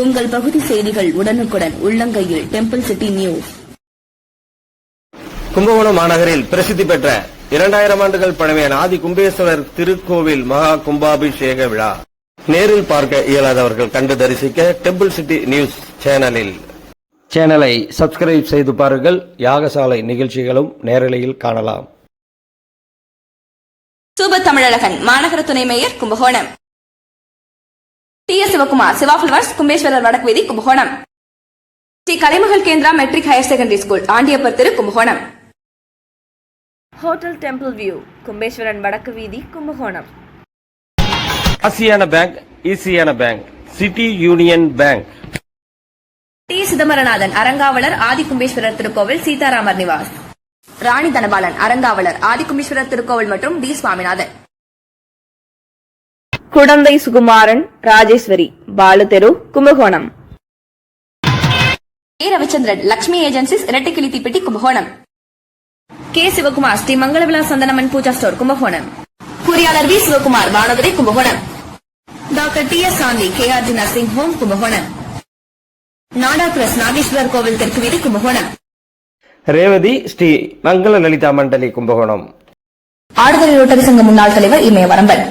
உங்கள் பகுதி செய்திகள் உடனுக்குடன் உள்ளங்கையில் டெம்பிள் சிட்டி நியூஸ் கும்பகோணம் மாநகரில் பிரசித்தி பெற்ற இரண்டாயிரம் ஆண்டுகள் பழமையான ஆதி கும்பேஸ்வரர் திருக்கோவில் மகா கும்பாபிஷேக விழா. நேரில் பார்க்க இயலாதவர்கள் கண்டு தரிசிக்க டெம்பிள் சிட்டி நியூஸ் சேனலில் சேனலை சப்ஸ்கிரைப் செய்து பாருங்கள். யாகசாலை நிகழ்ச்சிகளும் நேரலையில் காணலாம். சூப தமிழழகன் மாநகர துணை mayor Kumbakonam. T S Sivakumar Siva flowers Kumbeswarar வடக்கு வீதி Kumbakonam. Sri Kalaimagal Kendra matric higher secondary school Andiyappar Thiru Kumbakonam. Hotel temple view Kumbeswaran வடக்கு வீதி கும்பகோணம். ஆசியான bank ஈசியான bank City Union Bank. T Chidambaranathan அரங்காவலர் Adikumbeswarar திருக்கோவில் சீதாராமர் நிவாஸ். ராணி தனபாலன் அரங்காவலர் ஆதிகும்பேஸ்வரர் திருக்கோவில் மற்றும் டி சுவாமிநாதன். குடந்தை சுகுமாரன் ராஜேஸ்வரி பாலு தெரு கும்பகோணம். ஏ ரவிச்சந்திரன் லட்சுமி ஏஜென்சிஸ் இரட்டைக்கிளி தீப்பெட்டி கும்பகோணம். கே சிவகுமார் ஸ்ரீ மங்களவிழா சந்தனமன் பூஜா ஸ்டோர் கும்பகோணம். பொறியாளர் V Sivakumar Vanadurai Kumbakonam. Doctor T S Shanthi K R G nursing home Kumbakonam. நாடா பிரஸ் நாகேஸ்வரர் கோவில் தெற்கு வீதி கும்பகோணம். ரேவதி ஸ்ரீ மங்கள லலிதா மண்டலி கும்பகோணம். ஆடுதுறை ரோட்டரி சங்க முன்னாள் தலைவர் இமயவரம்பன்.